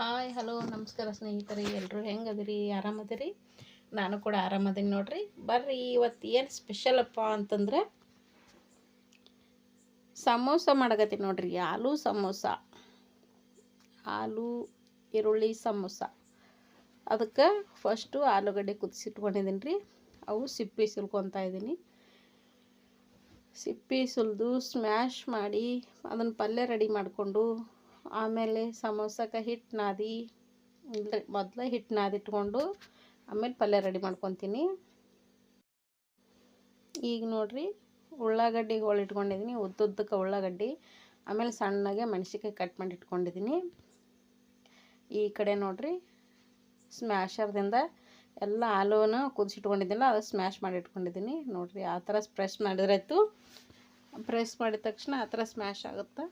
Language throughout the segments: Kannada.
ಹಾಯ್, ಹಲೋ, ನಮಸ್ಕಾರ ಸ್ನೇಹಿತರೆ. ಎಲ್ಲರೂ ಹೆಂಗದಿರಿ? ಆರಾಮದಿರಿ? ನಾನು ಕೂಡ ಆರಾಮದೀನಿ ನೋಡ್ರಿ. ಬರ್ರಿ, ಇವತ್ತು ಏನು ಸ್ಪೆಷಲಪ್ಪ ಅಂತಂದ್ರೆ ಸಮೋಸ ಮಾಡಕತ್ತೀನಿ ನೋಡ್ರಿ. ಆಲೂ ಸಮೋಸ. ಆಲೂ, ಈರುಳ್ಳಿ ಸಮೋಸ. ಅದಕ್ಕೆ ಫಸ್ಟು ಆಲೂಗಡ್ಡೆ ಕುದಿಸಿಟ್ಕೊಂಡಿದ್ದೀನಿ ರೀ ಅವು ಸಿಪ್ಪೆ ಸುಲ್ಕೊತಾ ಇದ್ದೀನಿ ಸಿಪ್ಪೆ ಸುಲಿದು ಸ್ಮ್ಯಾಶ್ ಮಾಡಿ ಅದನ್ನು ಪಲ್ಯ ರೆಡಿ ಮಾಡಿಕೊಂಡು ಆಮೇಲೆ ಸಮೋಸಕ್ಕೆ ಹಿಟ್ಟು ನಾದಿ ಇಲ್ಲರಿ ಮೊದಲು ಹಿಟ್ಟು ನಾದಿಟ್ಕೊಂಡು ಆಮೇಲೆ ಪಲ್ಯ ರೆಡಿ ಮಾಡ್ಕೊತೀನಿ. ಈಗ ನೋಡಿರಿ, ಉಳ್ಳಾಗಡ್ಡಿ ಹೋಳು ಇಟ್ಕೊಂಡಿದ್ದೀನಿ ಉದ್ದುದ್ದಕ್ಕೆ ಉಳ್ಳಾಗಡ್ಡಿ, ಆಮೇಲೆ ಸಣ್ಣಗೆ ಮೆಣಸಿನ್ಕಾಯಿ ಕಟ್ ಮಾಡಿ ಇಟ್ಕೊಂಡಿದ್ದೀನಿ ಈ ಕಡೆ ನೋಡಿರಿ ಸ್ಮ್ಯಾಶರ್ದಿಂದ ಎಲ್ಲ ಆಲೂನ ಕುದಿಸಿಟ್ಕೊಂಡಿದ್ದೀನಲ್ಲ ಅದು ಸ್ಮ್ಯಾಶ್ ಮಾಡಿ ಇಟ್ಕೊಂಡಿದ್ದೀನಿ ನೋಡಿರಿ, ಆ ಥರ ಪ್ರೆಸ್ ಮಾಡಿದ್ರಾಯ್ತು ಪ್ರೆಸ್ ಮಾಡಿದ ತಕ್ಷಣ ಆ ಥರ ಸ್ಮ್ಯಾಶ್ ಆಗುತ್ತೆ?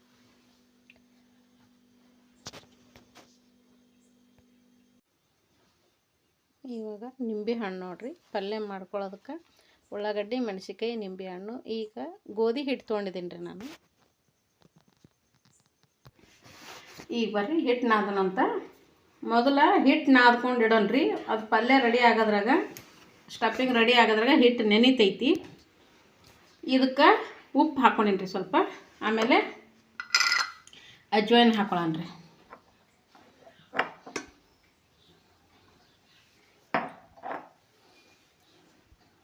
ಇವಾಗ ನಿಂಬೆ ಹಣ್ಣು ನೋಡ್ರಿ. ಪಲ್ಯ ಮಾಡ್ಕೊಳ್ಳೋದಕ್ಕೆ ಉಳ್ಳಾಗಡ್ಡಿ, ಮೆಣಸಿನ್ಕಾಯಿ, ನಿಂಬೆ ಹಣ್ಣು. ಈಗ ಗೋಧಿ ಹಿಟ್ಟು ತೊಗೊಂಡಿದ್ದೀನಿ ರೀ ನಾನು. ಈಗ ಬರ್ರಿ ಹಿಟ್ಟು ನಾದನಂತ. ಮೊದಲ ಹಿಟ್ಟು ನಾದ್ಕೊಂಡು ಇಡೋಣ್ರಿ ಅದು ಪಲ್ಯ ರೆಡಿ ಆಗೋದ್ರಾಗ ಸ್ಟಫಿಂಗ್ ರೆಡಿ ಆಗೋದ್ರಾಗ ಹಿಟ್ಟು ನೆನೀತೈತಿ. ಇದಕ್ಕೆ ಉಪ್ಪು ಹಾಕ್ಕೊಂಡೀನಿ ರೀ ಸ್ವಲ್ಪ. ಆಮೇಲೆ ಅಜ್ವಾಯಿನ್ ಹಾಕೊಳ್ಳೋಣ ರೀ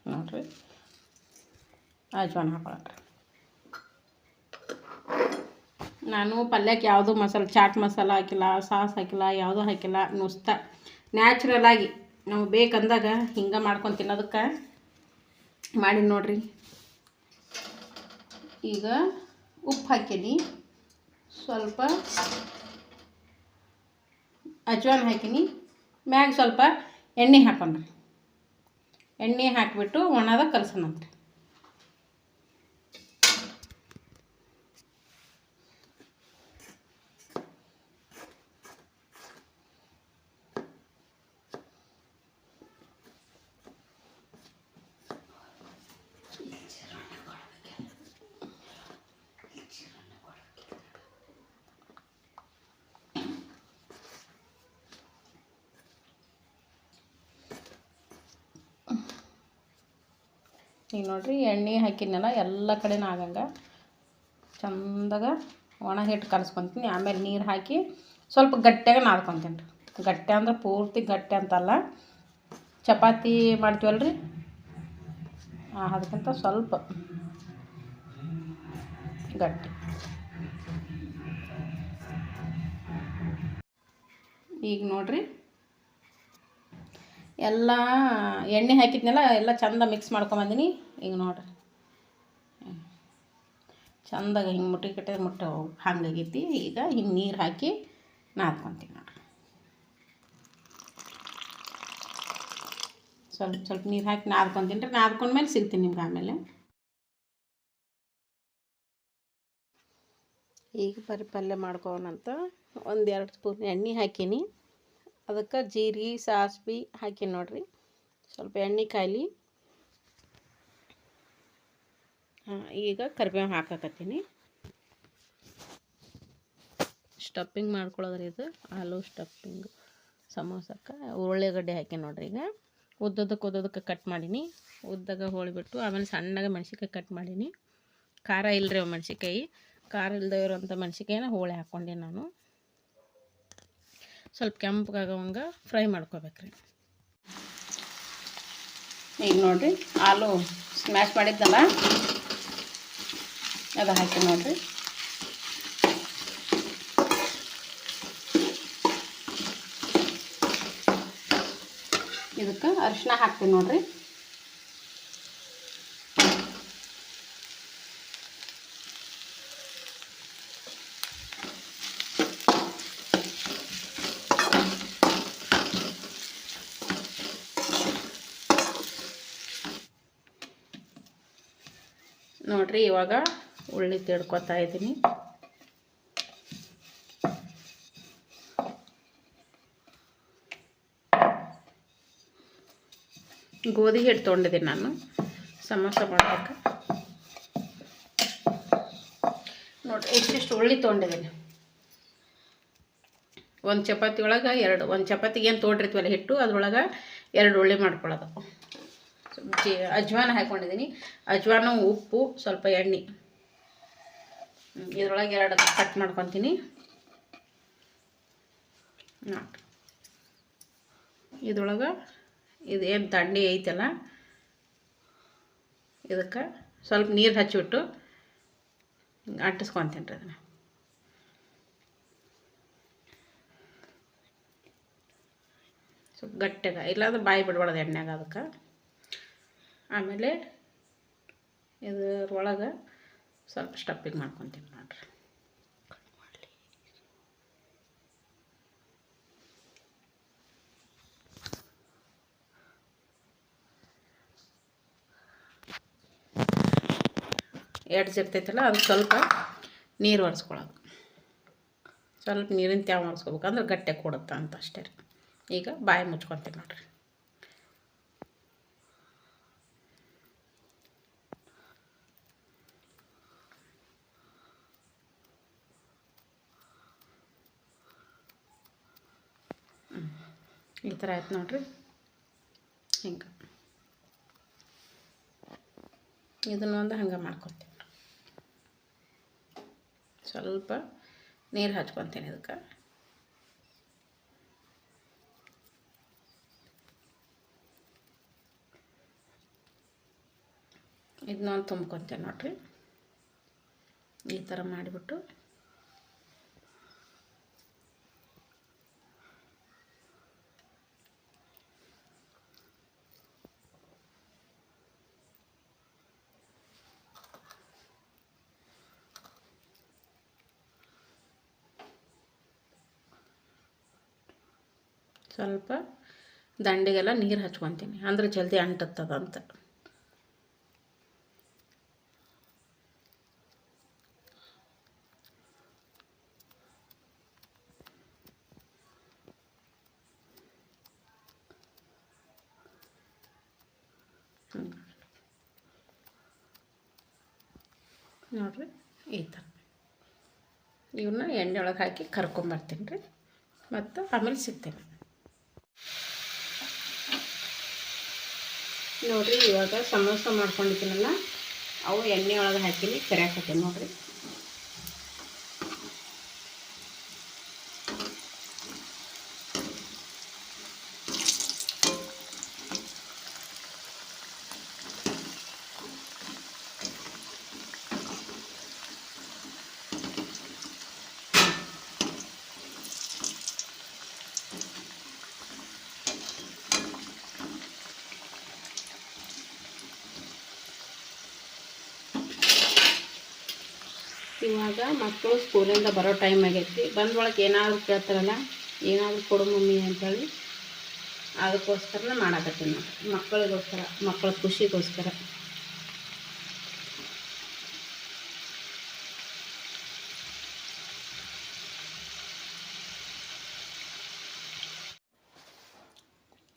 ನೋಡ್ರಿ ಅಜ್ವಾನ್ ಹಾಕೊಳ್ಳೋಣ ನಾನು ಪಲ್ಯಕ್ಕೆ ಯಾವುದು ಮಸಾಲೆ, ಚಾಟ್ ಮಸಾಲ ಹಾಕಿಲ್ಲ, ಸಾಸ್ ಹಾಕಿಲ್ಲ, ಯಾವುದೂ ಹಾಕಿಲ್ಲ, ನುಸ್ತ. ನ್ಯಾಚುರಲ್ ಆಗಿ ನಾವು ಬೇಕಂದಾಗ ಹಿಂಗೆ ಮಾಡ್ಕೊಂಡು ತಿನ್ನೋದಕ್ಕೆ ಮಾಡಿ ನೋಡ್ರಿ. ಈಗ ಉಪ್ಪು ಹಾಕೀನಿ. ಸ್ವಲ್ಪ ಅಜ್ವಾನ್ ಹಾಕೀನಿ. ಮ್ಯಾಗ ಸ್ವಲ್ಪ ಎಣ್ಣೆ ಹಾಕೊಂಡ್ರಿ. ಎಣ್ಣೆ ಹಾಕಿಬಿಟ್ಟು ಒಣದ ಕಲಸೋಣಂತ್ರಿ ಈಗ ನೋಡಿರಿ. ಎಣ್ಣೆ ಹಾಕಿದ್ನಲ್ಲ, ಎಲ್ಲ ಕಡೆನೂ ಆಗಂಗೆ. ಚಂದಾಗ ಒಣ ಹಿಟ್ಟು ಕಲಸ್ಕೊತೀನಿ. ಆಮೇಲೆ ನೀರು ಹಾಕಿ ಸ್ವಲ್ಪ ಗಟ್ಟಿಯಾಗ ನಾದ್ಕೊತೀನಿ ರೀ. ಗಟ್ಟಿ ಅಂದ್ರೆ ಪೂರ್ತಿ ಗಟ್ಟಿ ಅಂತಲ್ಲ. ಚಪಾತಿ ಮಾಡ್ತೀವಲ್ಲ ರೀ ಅದಕ್ಕಿಂತ ಸ್ವಲ್ಪ ಗಟ್ಟಿ. ಈಗ ನೋಡ್ರಿ. ಎಲ್ಲ ಎಣ್ಣೆ ಹಾಕಿದ್ನೆಲ್ಲ, ಎಲ್ಲ ಚಂದ ಮಿಕ್ಸ್ ಮಾಡ್ಕೊಂಬಂದಿನಿ ಈಗ ನೋಡ್ರಿ. ಚಂದಾಗ ಹಿಂಗೆ ಮುಟ್ಟಿ ಕಟ್ಟೆ ಮುಟ್ಟ ಹಂಗಾಗೈತಿ. ಈಗ ಹಿಂಗೆ ನೀರು ಹಾಕಿ ನಾದ್ಕೊತೀನಿ ನೋಡ್ರಿ. ಸ್ವಲ್ಪ ಸ್ವಲ್ಪ ನೀರು ಹಾಕಿ ನಾದ್ಕೊತೀನಿ ರೀ. ನಾದ್ಕೊಂಡ್ಮೇಲೆ ಸಿಗ್ತೀನಿ ನಿಮ್ಗೆ ಆಮೇಲೆ. ಈಗ ಪರಿ ಪಲ್ಯ ಮಾಡ್ಕೋಣಂತ ಒಂದು ಎರಡು ಸ್ಪೂನ್ ಎಣ್ಣೆ ಹಾಕೀನಿ. ಅದಕ್ಕೆ ಜೀರಿಗೆ ಸಾಸ್ವೆ ಹಾಕಿ ನೋಡ್ರಿ. ಸ್ವಲ್ಪ ಎಣ್ಣೆ ಕಾಯಿಲಿ. ಈಗ ಕರಿಬೇವು ಹಾಕಕತ್ತೀನಿ. ಸ್ಟಫಿಂಗ್ ಮಾಡ್ಕೊಳ್ಳೋದ್ರಿ ಇದು. ಆಲೂ ಸ್ಟಫಿಂಗ್, ಸಮೋಸಕ್ಕೆ ಉಳ್ಳಾಗಡ್ಡೆ ಹಾಕಿ ನೋಡ್ರಿ ಈಗ. ಉದ್ದದಕ್ಕೆ ಉದ್ದದಕ್ಕೆ ಕಟ್ ಮಾಡೀನಿ. ಉದ್ದಾಗ ಹೋಳಿಬಿಟ್ಟು ಆಮೇಲೆ ಸಣ್ಣಗೆ ಮೆಣಸಿಕಾಯಿ ಕಟ್ ಮಾಡೀನಿ. ಖಾರ ಇಲ್ಲರಿ ಅವು ಮೆಣಸಿಕಾಯಿ ಖಾರ ಇಲ್ಲದೆ ಇರೋಂಥ ಮೆಣಸಿಕಾಯಿನ ಹೋಳಿ ಹಾಕ್ಕೊಂಡೆ ನಾನು. ಸ್ವಲ್ಪ ಕೆಂಪಗಾಗವಂಗ ಫ್ರೈ ಮಾಡ್ಕೋಬೇಕ್ರಿ. ಈಗ ನೋಡಿರಿ ಆಲೂ ಸ್ಮ್ಯಾಶ್ ಮಾಡಿದ್ದಲ್ಲ? ಅದು ಹಾಕಿ ನೋಡಿರಿ. ಇದಕ್ಕೆ ಅರಿಶಿನ ಹಾಕ್ತೀನಿ ನೋಡಿರಿ. ನೋಡ್ರಿ, ಇವಾಗ ಉಳ್ಳಿ ತಿಳ್ಕೊತಾ ಇದ್ದೀನಿ ಗೋಧಿ ಹಿಟ್ಟು ತೊಗೊಂಡಿದ್ದೀನಿ ನಾನು. ಸಮೋಸ ಮಾಡೋಕ್ಕೆ ನೋಡಿರಿ, ಇಷ್ಟಿಷ್ಟು ಉಳ್ಳಿ ತೊಗೊಂಡಿದ್ದೀನಿ ಒಂದು ಚಪಾತಿ ಒಳಗೆ ಎರಡು, ಒಂದು ಚಪಾತಿಗೆ ಏನು ತೊಗೊಂಡಿರ್ತೀವಲ್ಲ ಹಿಟ್ಟು, ಅದ್ರೊಳಗೆ ಎರಡು ಉಳ್ಳಿ ಮಾಡ್ಕೊಳ್ಳೋದು. ಅಜ್ವಾನ ಹಾಕ್ಕೊಂಡಿದ್ದೀನಿ ಅಜ್ವಾನ, ಉಪ್ಪು, ಸ್ವಲ್ಪ ಎಣ್ಣೆ. ಇದರೊಳಗೆ ಎರಡು ಕಟ್ ಮಾಡ್ಕೊತೀನಿ. ಇದ್ರೊಳಗೆ ಇದೇನು ದಂಡಿ ಐತಲ್ಲ, ಇದಕ್ಕೆ ಸ್ವಲ್ಪ ನೀರು ಹಚ್ಚಿಬಿಟ್ಟು ಅಂಟಿಸ್ಕೊತೀನಿ ರೀ ಅದನ್ನು. ಸ್ವಲ್ಪ ಗಟ್ಟಿಗೆ, ಇಲ್ಲಾಂದ್ರೆ ಬಾಯಿ ಬಿಡ್ಬಾರ್ದು ಎಣ್ಣೆಗೆ ಅದಕ್ಕೆ. ಆಮೇಲೆ ಇದ್ರೊಳಗೆ ಸ್ವಲ್ಪ ಸ್ಟಪ್ಪಿಗೆ ಮಾಡ್ಕೊತೀನಿ ನೋಡ್ರಿ. ಎಡ್ಜ್ ಇರ್ತೈತಲ್ಲ, ಅದು ಸ್ವಲ್ಪ ನೀರು ಒರೆಸ್ಕೊಳ್ಳೋದು ಸ್ವಲ್ಪ ನೀರಿನ ತ್ಯಾವ ಒರೆಸ್ಕೋಬೇಕು, ಅಂದ್ರೆ ಗಟ್ಟಿ ಕೊಡುತ್ತೆ ಅಂತ ಅಷ್ಟೇ ರೀ. ಈಗ ಬಾಯಿ ಮುಚ್ಕೊತೀನಿ ನೋಡ್ರಿ. ಈ ಥರ ಆಯ್ತು ನೋಡ್ರಿ ಹಿಂಗೆ ಇದನ್ನೊಂದು ಹಂಗೆ ಮಾಡ್ಕೊತೀನಿ ಸ್ವಲ್ಪ ನೀರು ಹಚ್ಕೊತೀನಿ ಇದಕ್ಕೆ ಇದನ್ನೊಂದು ತುಂಬ್ಕೊತೀನಿ ನೋಡ್ರಿ ಈ ಥರ ಮಾಡಿಬಿಟ್ಟು ಸ್ವಲ್ಪ ದಂಡಿಗೆಲ್ಲ ನೀರು ಹಚ್ಕೊತೀನಿ. ಅಂದ್ರೆ ಜಲ್ದಿ ಅಂಟತ್ತದಂತ ನೋಡಿರಿ, ಈ ಥರ ಇವನ್ನ ಎಣ್ಣೆ ಒಳಗೆ ಹಾಕಿ ಕರ್ಕೊಂಬರ್ತೀನಿ ರೀ. ಮತ್ತು ಆಮೇಲೆ ಸಿಗ್ತೀನಿ. ನೋಡ್ರಿ ಇವಾಗ ಸಮೋಸ ಮಾಡ್ಕೊಂಡಿದ್ದೀನಲ್ಲ ಅವು ಎಣ್ಣೆ ಒಳಗೆ ಹಾಕಿನಿ ಕರಿಯಾಕತ್ತೀನಿ ನೋಡ್ರಿ. ಇವಾಗ ಮಕ್ಕಳು ಸ್ಕೂಲಿಂದ ಬರೋ ಟೈಮ್ ಆಗೈತಿ. ಬಂದ ಒಳಗೆ ಏನಾದರೂ ಕೇಳ್ತಾರಲ್ಲ, ಏನಾದರೂ ಕೊಡು ಮಮ್ಮಿ ಅಂತೇಳಿ ಅದಕ್ಕೋಸ್ಕರ ಮಾಡಾಕತ್ತೀನಿ ನಾನು. ಮಕ್ಕಳಿಗೋಸ್ಕರ, ಮಕ್ಕಳ ಖುಷಿಗೋಸ್ಕರ.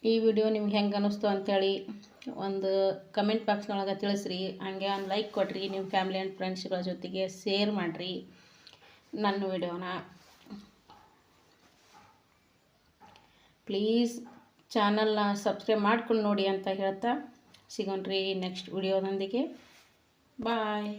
ಈ ವಿಡಿಯೋ ನಿಮ್ಗೆ ಹೆಂಗೆ ಅನ್ನಿಸ್ತು ಅಂಥೇಳಿ ಒಂದು ಕಮೆಂಟ್ ಬಾಕ್ಸ್ನೊಳಗೆ ತಿಳಿಸ್ರಿ. ಹಾಗೆ ಒಂದು ಲೈಕ್ ಕೊಡಿರಿ ನಿಮ್ಮ ಫ್ಯಾಮಿಲಿ ಆ್ಯಂಡ್ ಫ್ರೆಂಡ್ಸ್ಗಳ ಜೊತೆಗೆ ಶೇರ್ ಮಾಡಿರಿ ನನ್ನ ವಿಡಿಯೋನ ಪ್ಲೀಸ್ ಚಾನಲ್ನ ಸಬ್ಸ್ಕ್ರೈಬ್ ಮಾಡ್ಕೊಂಡು ನೋಡಿ ಅಂತ ಹೇಳ್ತಾ ಸಿಗೋಣ್ರಿ ನೆಕ್ಸ್ಟ್ ವಿಡಿಯೋದೊಂದಿಗೆ ಬಾಯ್